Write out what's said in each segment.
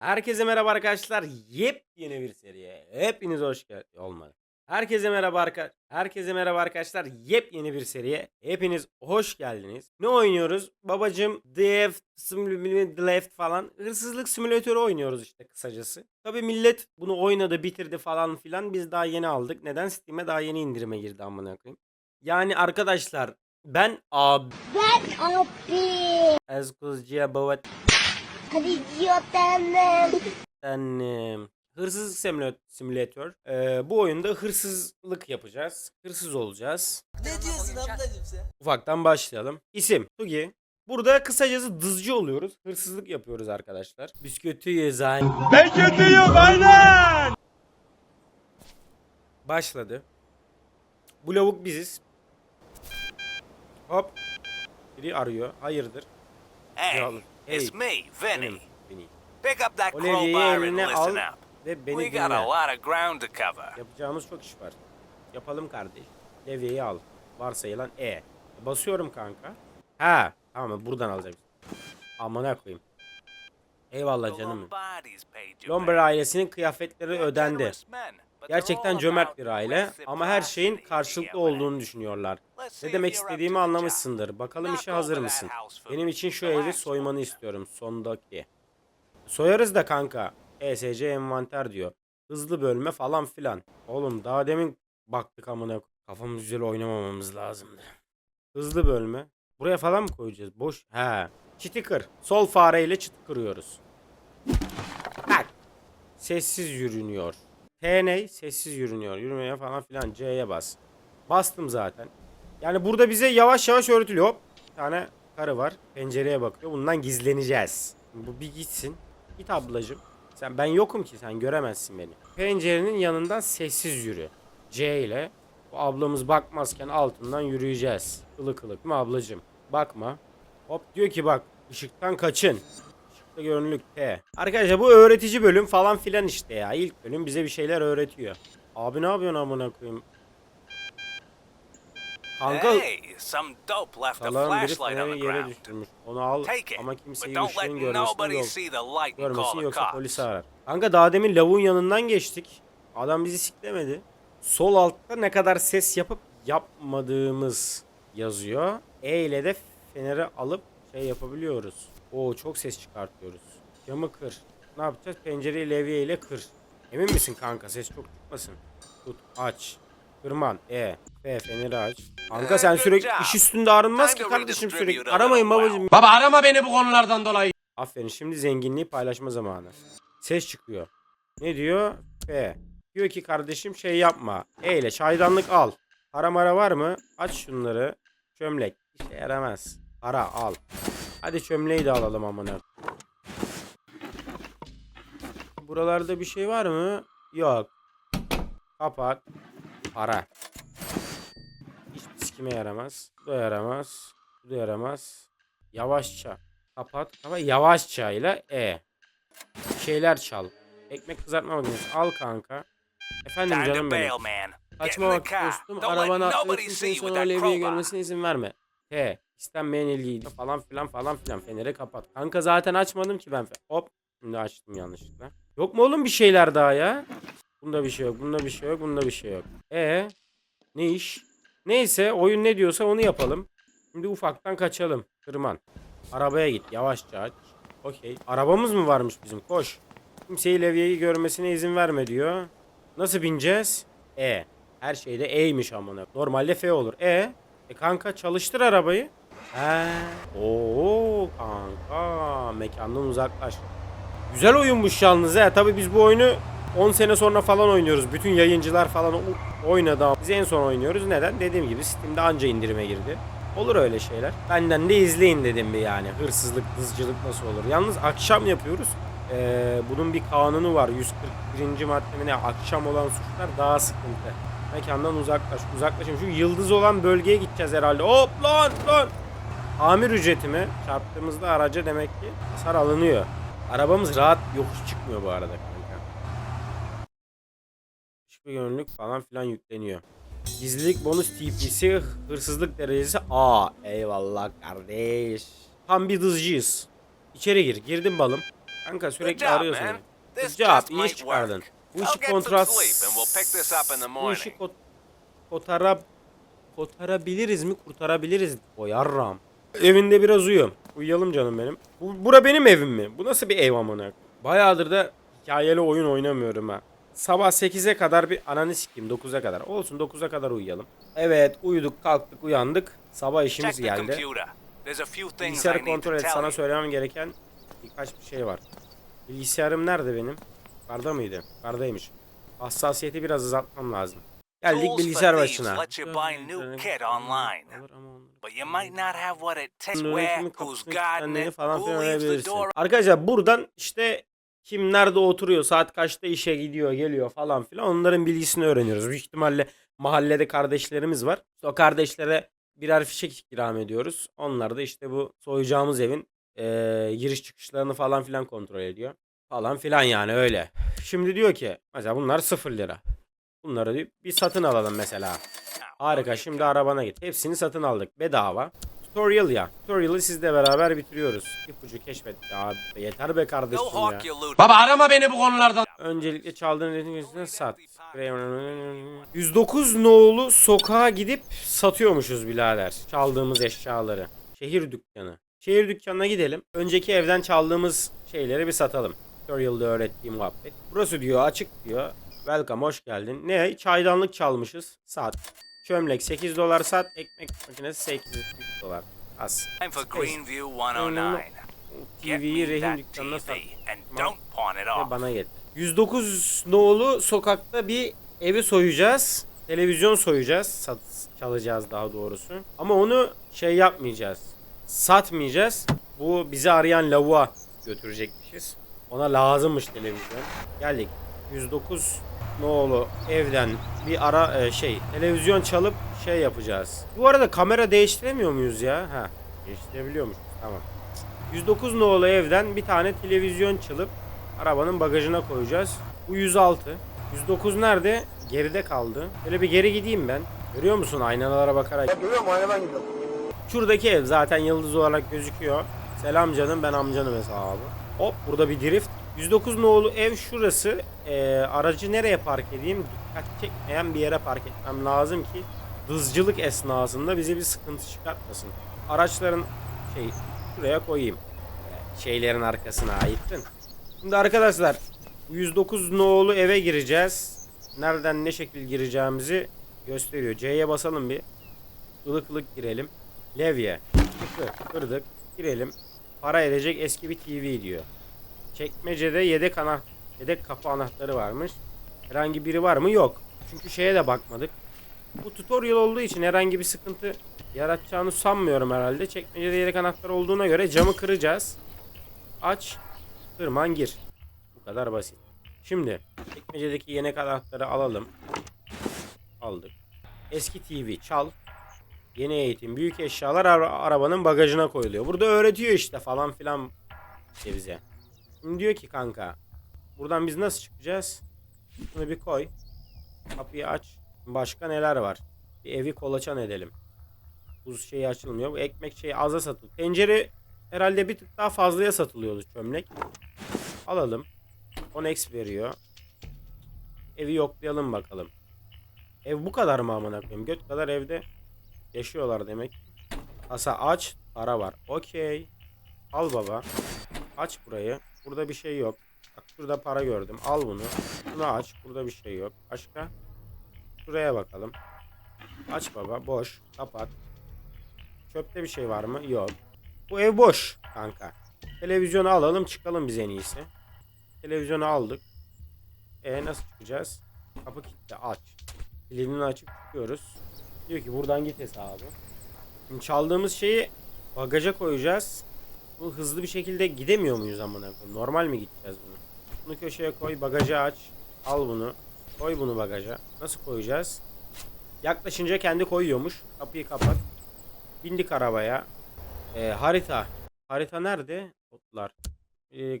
Herkese merhaba arkadaşlar. Yepyeni bir seriye. Hepiniz hoş geldiniz. Olmadı. Herkese merhaba arkadaşlar. Herkese merhaba arkadaşlar. Yepyeni bir seriye. Hepiniz hoş geldiniz. Ne oynuyoruz? Babacım The Left falan. Hırsızlık simülatörü oynuyoruz işte kısacası. Tabi millet bunu oynadı, bitirdi falan filan. Biz daha yeni aldık. Neden? Steam'e daha yeni indirime girdi amına koyayım. Yani arkadaşlar ben abi Ben abi. Ezkuzcuya bavat Hadi diyotanım. Efendim, hırsızlık simüla- simülatör. Ee, bu oyunda hırsızlık yapacağız. Hırsız olacağız. Ne diyorsun ablacım sen? Ufaktan başlayalım. İsim Tugi. Burada kısacası dızcı oluyoruz. Hırsızlık yapıyoruz arkadaşlar. Biz kötüyüz ay. Ben kötüyüm aynen. Başladı. Bu lavuk biziz. Hop. Biri arıyor. Hayırdır? Hey, Yalnız. İt's me. Vinny. Beni. Pick up that crowbar and listen up. ve beni We got a lot of ground to cover. Yapacağımız çok iş var. Yapalım kardeş. Levyeyi al. Varsayılan E. Basıyorum kanka. Ha. Tamam buradan alacağım. Amına koyayım. Eyvallah canım. Man. ailesinin kıyafetleri ödendi. Gerçekten cömert bir aile ama her şeyin karşılıklı olduğunu düşünüyorlar. Ne demek istediğimi anlamışsındır. Bakalım işe hazır mısın? Benim için şu evi soymanı istiyorum. Sondaki. Soyarız da kanka. ESC envanter diyor. Hızlı bölme falan filan. Oğlum daha demin baktık amına. Kafamız güzel oynamamamız lazımdı. Hızlı bölme. Buraya falan mı koyacağız? Boş. He. Çiti kır. Sol fareyle çiti kırıyoruz. Tak. Sessiz yürünüyor. T ne? Sessiz yürünüyor. Yürümeye falan filan. C'ye bas. Bastım zaten. Yani burada bize yavaş yavaş öğretiliyor. Hop. Bir tane karı var. Pencereye bakıyor. Bundan gizleneceğiz. Bu bir gitsin. Git ablacım. Sen ben yokum ki sen göremezsin beni. Pencerenin yanından sessiz yürü. C ile bu ablamız bakmazken altından yürüyeceğiz. Kılık kılık mı ablacım? Bakma. Hop diyor ki bak ışıktan kaçın. T. Arkadaşlar bu öğretici bölüm falan filan işte ya. İlk bölüm bize bir şeyler öğretiyor. Abi ne yapıyorsun amına koyayım? Kanka Hey, some dope left a Salağın biri flashlight on the feneri yere ground. düşürmüş. Onu al Take it, ama kimseyi ışığın görmesini nobody yok. Görmesin yoksa polisi arar. Kanka daha demin lavuğun yanından geçtik. Adam bizi siklemedi. Sol altta ne kadar ses yapıp yapmadığımız yazıyor. E ile de feneri alıp şey yapabiliyoruz. Oo çok ses çıkartıyoruz. Camı kır. Ne yapacağız? Pencereyi levye ile kır. Emin misin kanka? Ses çok çıkmasın. Tut, aç. Kırman. E. F. Feneri aç. Kanka sen sürekli iş üstünde arınmaz ki kardeşim sürekli. Aramayın babacım. Baba arama beni bu konulardan dolayı. Aferin şimdi zenginliği paylaşma zamanı. Ses çıkıyor. Ne diyor? F. Diyor ki kardeşim şey yapma. E ile çaydanlık al. Para mara var mı? Aç şunları. Çömlek. İşe yaramaz. Para al. Hadi çömleği de alalım amına. Buralarda bir şey var mı? Yok. Kapat. Para. Hiçbir sikime yaramaz. Bu da yaramaz. Bu da yaramaz. Yavaşça. Kapat. Ama yavaşça ile E. Şeyler çal. Ekmek kızartma makinesi. Al kanka. Efendim canım benim. bail, man. Get in Kaçma the vakti car. dostum. Don't let Arabana atla nobody see kimsenin you with sonra crowbar. görmesine izin verme. He. İstenmeyen ilgiyi falan filan falan filan. Feneri kapat. Kanka zaten açmadım ki ben. Hop. Şimdi açtım yanlışlıkla. Yok mu oğlum bir şeyler daha ya? Bunda bir şey yok. Bunda bir şey yok. Bunda bir şey yok. E ne iş? Neyse oyun ne diyorsa onu yapalım. Şimdi ufaktan kaçalım. Tırman. Arabaya git. Yavaşça aç. Okey. Arabamız mı varmış bizim? Koş. Kimseyi levyeyi görmesine izin verme diyor. Nasıl bineceğiz? E. Her şeyde E'ymiş amına. Normalde F olur. E. E kanka çalıştır arabayı. He. Oo kanka. Mekandan uzaklaş. Güzel oyunmuş yalnız he. Tabii biz bu oyunu 10 sene sonra falan oynuyoruz. Bütün yayıncılar falan oynadı biz en son oynuyoruz. Neden? Dediğim gibi Steam'de anca indirime girdi. Olur öyle şeyler. Benden de izleyin dedim bir yani. Hırsızlık, hızcılık nasıl olur. Yalnız akşam yapıyoruz. Ee, bunun bir kanunu var. 141. madde ne? Akşam olan suçlar daha sıkıntı. Mekandan uzaklaş. Uzaklaşın. Şu yıldız olan bölgeye gideceğiz herhalde. Hop lan lan. Tamir ücreti mi? Çarptığımızda araca demek ki hasar alınıyor. Arabamız rahat yokuş çıkmıyor bu arada kanka. Hiçbir gönüllülük falan filan yükleniyor. Gizlilik bonus TP'si hırsızlık derecesi A. Eyvallah kardeş. Tam bir dızcıyız. İçeri gir. Girdim balım. Kanka sürekli arıyorsun. Good job. iyi iş çıkardın. Bu işi kontrat... Bu işi kot kotara kotarabiliriz mi? Kurtarabiliriz. O yarram. Evinde biraz uyu. Uyuyalım canım benim. Bu, bura benim evim mi? Bu nasıl bir ev amına? Bayağıdır da hikayeli oyun oynamıyorum ha. Sabah 8'e kadar bir ananı sikeyim 9'a kadar. Olsun 9'a kadar uyuyalım. Evet uyuduk kalktık uyandık. Sabah işimiz geldi. Bilgisayarı kontrol et. Sana söylemem gereken birkaç bir şey var. Bilgisayarım nerede benim? Yukarıda mıydı? Yukarıdaymış. Hassasiyeti biraz azaltmam lazım. Geldik bilgisayar başına. falan filan öğrenebilirsin. Arkadaşlar buradan işte kim nerede oturuyor, saat kaçta işe gidiyor, geliyor falan filan onların bilgisini öğreniyoruz. Büyük ihtimalle mahallede kardeşlerimiz var. İşte o kardeşlere birer fişek ikram ediyoruz. Onlar da işte bu soyacağımız evin eee, giriş çıkışlarını falan filan kontrol ediyor. Falan filan yani öyle. Şimdi diyor ki mesela bunlar 0 lira. Bunları diyor, bir satın alalım mesela. Harika şimdi arabana git. Hepsini satın aldık. Bedava. Tutorial ya. Tutorial'ı sizle beraber bitiriyoruz. İpucu keşfet. Ya yeter be kardeşim ya. Baba arama beni bu konulardan. Öncelikle çaldığın ürünün üstüne sat. 109 nolu sokağa gidip satıyormuşuz birader. Çaldığımız eşyaları. Şehir dükkanı. Şehir dükkanına gidelim. Önceki evden çaldığımız şeyleri bir satalım. Tutorial'da öğrettiğim muhabbet. Burası diyor açık diyor. Welcome hoş geldin. Ne? Çaydanlık çalmışız. Sat. Çömlek 8 dolar sat. Ekmek makinesi 8 dolar. Az. Time for Greenview 109. Get TV'yi rehin dükkanına sat. Ve bana getir. 109 nolu sokakta bir evi soyacağız. Televizyon soyacağız. Sat, çalacağız daha doğrusu. Ama onu şey yapmayacağız. Satmayacağız. Bu bizi arayan lavuğa götürecekmişiz. Ona lazımmış televizyon. Geldik. 109 nolu evden bir ara e, şey televizyon çalıp şey yapacağız. Bu arada kamera değiştiremiyor muyuz ya? Ha, değiştirebiliyormuş. Tamam. 109 nolu evden bir tane televizyon çalıp arabanın bagajına koyacağız. Bu 106. 109 nerede? Geride kaldı. Böyle bir geri gideyim ben. Görüyor musun aynalara bakarak? Görüyorum aynadan gidiyorum. Şuradaki ev zaten yıldız olarak gözüküyor. Selam canım ben amcanım hesabı. Hop burada bir drift. 109 nolu ev şurası. Ee, aracı nereye park edeyim? Dikkat çekmeyen bir yere park etmem lazım ki hızcılık esnasında bize bir sıkıntı çıkartmasın. Araçların şey şuraya koyayım. Ee, şeylerin arkasına ayıttın. Şimdi arkadaşlar bu 109 nolu eve gireceğiz. Nereden ne şekil gireceğimizi gösteriyor. C'ye basalım bir. Ilık ılık girelim. Levye. Kırdık. Girelim. Para edecek eski bir TV diyor. Çekmecede yedek ana yedek kapı anahtarı varmış. Herhangi biri var mı? Yok. Çünkü şeye de bakmadık. Bu tutorial olduğu için herhangi bir sıkıntı yaratacağını sanmıyorum herhalde. Çekmecede yedek anahtar olduğuna göre camı kıracağız. Aç. Tırman gir. Bu kadar basit. Şimdi çekmecedeki yedek anahtarı alalım. Aldık. Eski TV çal. Yeni eğitim, büyük eşyalar ara- arabanın bagajına koyuluyor. Burada öğretiyor işte falan filan işte bize. Şimdi diyor ki kanka buradan biz nasıl çıkacağız? Bunu bir koy. Kapıyı aç. Başka neler var? Bir evi kolaçan edelim. Buz şeyi açılmıyor. Bu ekmek şeyi aza satılıyor. Tencere herhalde bir tık daha fazlaya satılıyordu çömlek. Alalım. 10x veriyor. Evi yoklayalım bakalım. Ev bu kadar mı amına koyayım? Göt kadar evde yaşıyorlar demek. Kasa aç, para var. Okey. Al baba. Aç burayı. Burada bir şey yok. Bak şurada para gördüm. Al bunu. Bunu aç. Burada bir şey yok. Başka? Şuraya bakalım. Aç baba. Boş. Kapat. Çöpte bir şey var mı? Yok. Bu ev boş kanka. Televizyonu alalım çıkalım biz en iyisi. Televizyonu aldık. E nasıl çıkacağız? Kapı kilitli aç. Kilidini açıp çıkıyoruz. Diyor ki buradan git hesabı. Şimdi çaldığımız şeyi bagaja koyacağız. Bu hızlı bir şekilde gidemiyor muyuz amına koyayım? Normal mi gideceğiz bunu? Bunu köşeye koy, bagajı aç. Al bunu. Koy bunu bagaja. Nasıl koyacağız? Yaklaşınca kendi koyuyormuş. Kapıyı kapat. Bindik arabaya. Ee, harita. Harita nerede? Otlar. Ee,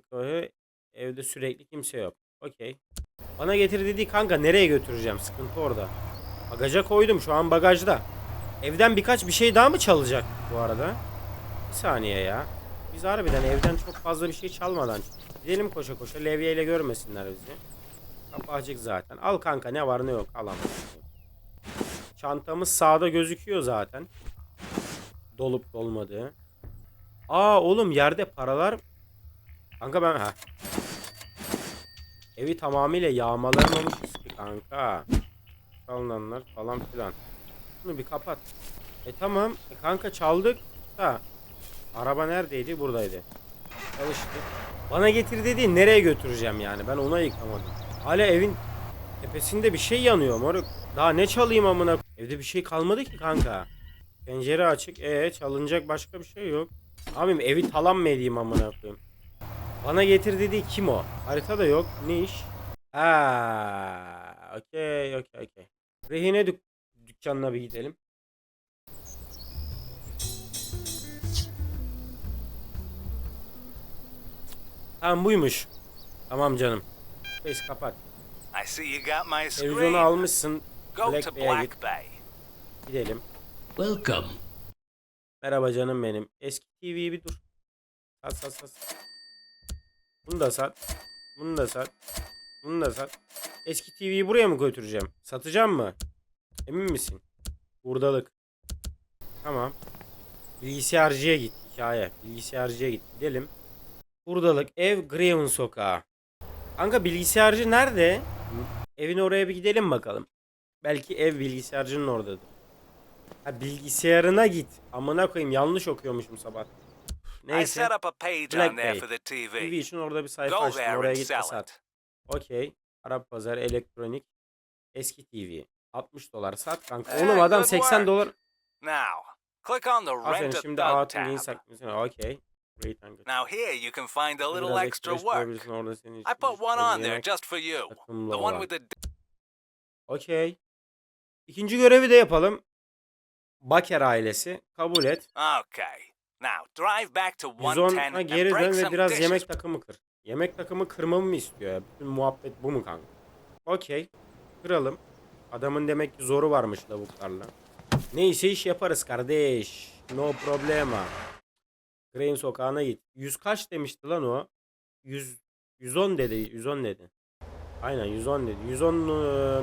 Evde sürekli kimse yok. Okey. Bana getir dediği kanka nereye götüreceğim? Sıkıntı orada. Bagaja koydum şu an bagajda. Evden birkaç bir şey daha mı çalacak bu arada? Bir saniye ya. Biz harbiden evden çok fazla bir şey çalmadan. Gidelim koşa koşa levyeyle görmesinler bizi. Kapı açık zaten. Al kanka ne var ne yok al ama. Çantamız sağda gözüküyor zaten. Dolup dolmadığı. Aa oğlum yerde paralar. Kanka ben ha. Evi tamamıyla yağmalarmamışız ki kanka. Çalınanlar falan filan. Bunu bir kapat. E tamam. E kanka çaldık da. Araba neredeydi? Buradaydı. Çalıştı. Bana getir dediğin nereye götüreceğim yani? Ben ona yıkamadım. Hala evin tepesinde bir şey yanıyor moruk. Daha ne çalayım amına? Evde bir şey kalmadı ki kanka. Pencere açık. E çalınacak başka bir şey yok. Abim evi talan mı edeyim amına koyayım? Bana getir dediği kim o? Haritada yok. Ne iş? Ha, okey, okey, okey. Rehine dük dükkanına bir gidelim. Tamam buymuş. Tamam canım. Space kapat. I see you got my Televizyonu screen. almışsın. Go Black to Bay'e git. Black Bay. Gidelim. Welcome. Merhaba canım benim. Eski TV'yi bir dur. Sat sat sat. Bunu da sat. Bunu da sat. Bunu da sat. Eski TV'yi buraya mı götüreceğim? Satacağım mı? Emin misin? Buradalık. Tamam. Bilgisayarcıya git. Hikaye. Bilgisayarcıya git. Gidelim. Buradalık. Ev Graven sokağı. Kanka bilgisayarcı nerede? Evin oraya bir gidelim bakalım. Belki ev bilgisayarcının oradadır. Ha bilgisayarına git. Amına koyayım yanlış okuyormuşum sabah. Neyse. Black Bay. TV için orada bir sayfa açtım. Oraya git sat. Okey. Arap pazar elektronik. Eski TV. 60 dolar sat kanka. Eh, Oğlum adam good 80 work. dolar. Now, click on the Aferin Rent a şimdi Thug neyi tab. saklıyorsun? Okey. Great and good. Now here you can find a little Biraz extra work. bulabilirsin orada senin I için put one on there just for you. takımlı The one olan. with the Okey. İkinci görevi de yapalım. Baker ailesi. Kabul et. Okay. Now drive back to 110 110'a and geri break dön ve some biraz dishes. yemek takımı kır. Yemek takımı kırmamı mı istiyor ya? Bütün muhabbet bu mu kanka? Okey. Kıralım. Adamın demek ki zoru varmış lavuklarla. Neyse iş yaparız kardeş. No problema. Grain sokağına git. 100 kaç demişti lan o? 100 110 dedi. 110 dedi. Aynen 110 dedi. 110 e,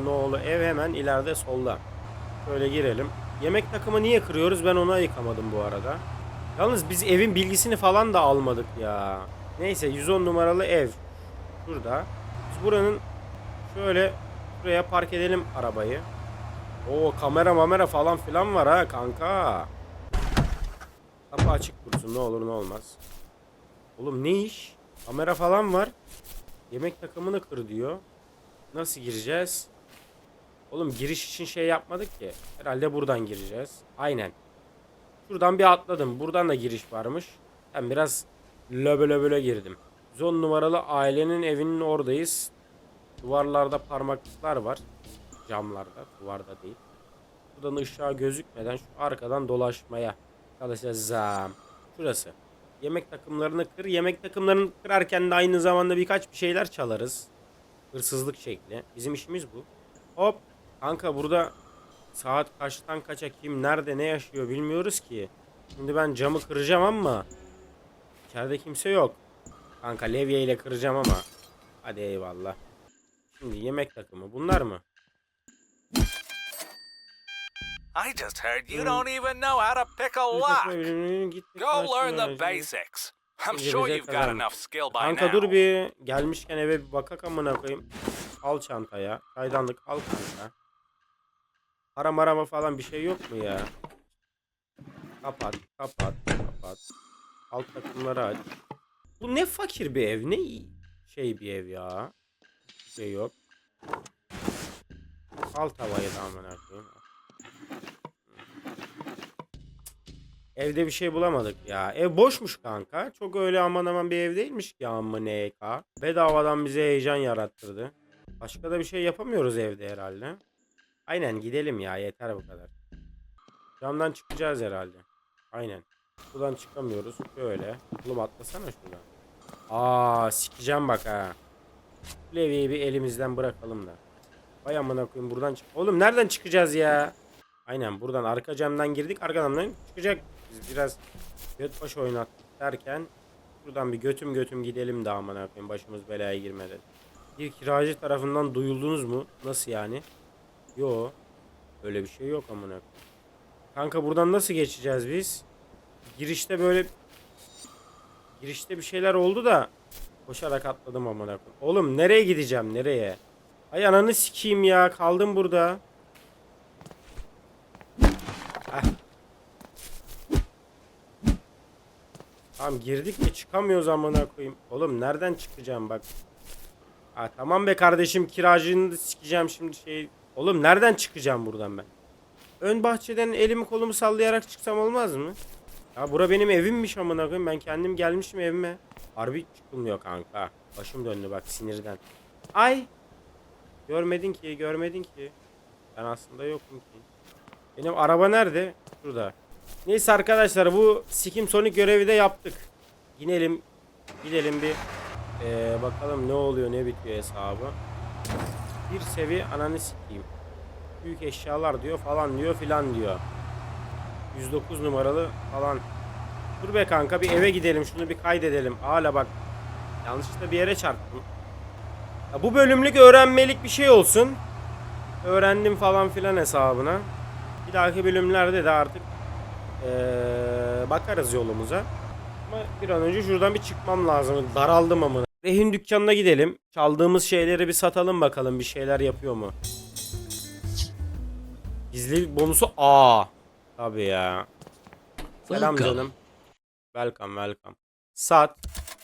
nolu ev hemen ileride solda. Şöyle girelim. Yemek takımı niye kırıyoruz? Ben onu ayıkamadım bu arada. Yalnız biz evin bilgisini falan da almadık ya. Neyse 110 numaralı ev. Şurada. Biz buranın şöyle şuraya park edelim arabayı. Oo kamera mamera falan filan var ha kanka. Kapı açık dursun ne olur ne olmaz. Oğlum ne iş? Kamera falan var. Yemek takımını kır diyor. Nasıl gireceğiz? Oğlum giriş için şey yapmadık ki. Herhalde buradan gireceğiz. Aynen. Şuradan bir atladım. Buradan da giriş varmış. Ben biraz löbe löbele girdim. 10 numaralı ailenin evinin oradayız. Duvarlarda parmaklıklar var. Camlarda. Duvarda değil. Buradan ışığa gözükmeden şu arkadan dolaşmaya çalışacağım. Şurası. Yemek takımlarını kır. Yemek takımlarını kırarken de aynı zamanda birkaç bir şeyler çalarız. Hırsızlık şekli. Bizim işimiz bu. Hop. Kanka burada saat kaçtan kaça kim nerede ne yaşıyor bilmiyoruz ki. Şimdi ben camı kıracağım ama içeride kimse yok. Kanka levye ile kıracağım ama. Hadi eyvallah. Şimdi yemek takımı bunlar mı? I just heard you Hmm. don't even know how to pick a lock. Go learn the basics. I'm sure you've got enough skill by Kanka now. dur bir gelmişken eve bir bakak amına koyayım. Al çantaya. Çaydanlık al kanka. Para marama falan bir şey yok mu ya? Kapat, kapat, kapat. Alt takımları aç. Bu ne fakir bir ev, ne şey bir ev ya. Bir şey yok. Al tavayı da koyayım. Evde bir şey bulamadık ya. Ev boşmuş kanka. Çok öyle aman aman bir ev değilmiş ki amma NK. Bedavadan bize heyecan yarattırdı. Başka da bir şey yapamıyoruz evde herhalde. Aynen gidelim ya yeter bu kadar. Camdan çıkacağız herhalde. Aynen. Buradan çıkamıyoruz. Böyle. Oğlum atlasana şuradan. Aa sikeceğim bak ha. Levyeyi bir elimizden bırakalım da. Vay amına koyayım buradan çık. Oğlum nereden çıkacağız ya? Aynen buradan arka camdan girdik arka camdan çıkacak. Biz biraz göt baş oynattık. derken buradan bir götüm götüm gidelim de aman koyayım başımız belaya girmeden. Bir kiracı tarafından duyuldunuz mu? Nasıl yani? Yo. Öyle bir şey yok amına koyayım. Kanka buradan nasıl geçeceğiz biz? Girişte böyle girişte bir şeyler oldu da koşarak atladım amına koyayım. Oğlum nereye gideceğim? Nereye? Ay ananı sikeyim ya. Kaldım burada. Heh. Tamam girdik de çıkamıyoruz amına koyayım. Oğlum nereden çıkacağım bak. Ha tamam be kardeşim kiracını da sikeceğim şimdi şey. Oğlum nereden çıkacağım buradan ben? Ön bahçeden elimi kolumu sallayarak çıksam olmaz mı? Ya bura benim evimmiş amına koyayım. Ben kendim gelmişim evime. Harbi çıkılmıyor kanka. Başım döndü bak sinirden. Ay. Görmedin ki, görmedin ki. Ben aslında yokum ki. Benim araba nerede? Şurada. Neyse arkadaşlar bu Sikim Sonic görevi de yaptık. Gidelim, gidelim bir eee, bakalım ne oluyor ne bitiyor hesabı. Bir seviye ananı sikeyim. Büyük eşyalar diyor falan diyor filan diyor. 109 numaralı falan. Dur be kanka bir eve gidelim şunu bir kaydedelim. Hala bak yanlışlıkla bir yere çarptım. Ya bu bölümlük öğrenmelik bir şey olsun. Öğrendim falan filan hesabına. Bir dahaki bölümlerde de artık eee, bakarız yolumuza. Ama bir an önce şuradan bir çıkmam lazım. Daraldım amına. Rehin dükkanına gidelim. Çaldığımız şeyleri bir satalım bakalım bir şeyler yapıyor mu? Gizlilik bonusu A. Tabii ya. Selam Welcome. canım. Welcome welcome. Sat.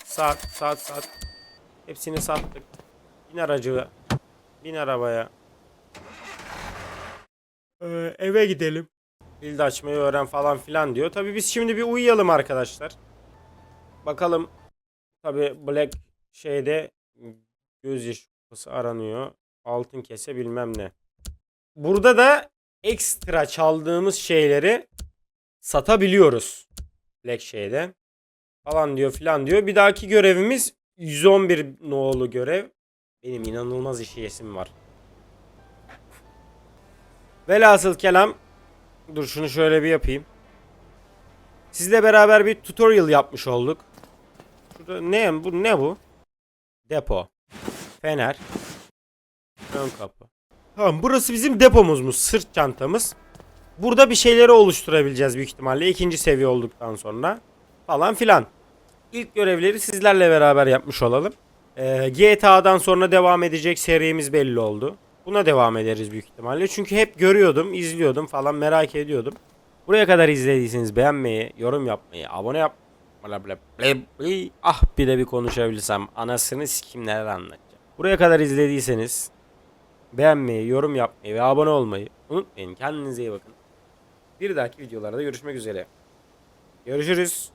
Sat sat sat. Hepsini sattık. Bin aracı. Bin arabaya. Ee, eve gidelim. Build açmayı öğren falan filan diyor. Tabii biz şimdi bir uyuyalım arkadaşlar. Bakalım. Tabii Black şeyde gözyaşı kupası aranıyor. Altın kese bilmem ne. Burada da ekstra çaldığımız şeyleri satabiliyoruz. Black şeyde. Falan diyor filan diyor. Bir dahaki görevimiz 111 nolu görev. Benim inanılmaz işi yesim var. Velhasıl kelam dur şunu şöyle bir yapayım. Sizle beraber bir tutorial yapmış olduk. Şurada ne bu ne bu? Depo. Fener. Ön kapı. Tamam burası bizim depomuzmuş. Sırt çantamız. Burada bir şeyleri oluşturabileceğiz büyük ihtimalle. ikinci seviye olduktan sonra. Falan filan. İlk görevleri sizlerle beraber yapmış olalım. Ee, GTA'dan sonra devam edecek serimiz belli oldu. Buna devam ederiz büyük ihtimalle. Çünkü hep görüyordum, izliyordum falan merak ediyordum. Buraya kadar izlediyseniz beğenmeyi, yorum yapmayı, abone yap... Ah bir de bir konuşabilsem anasını sikim neler anlatacağım. Buraya kadar izlediyseniz beğenmeyi, yorum yapmayı ve abone olmayı unutmayın. Kendinize iyi bakın. Bir dahaki videolarda görüşmek üzere. Görüşürüz.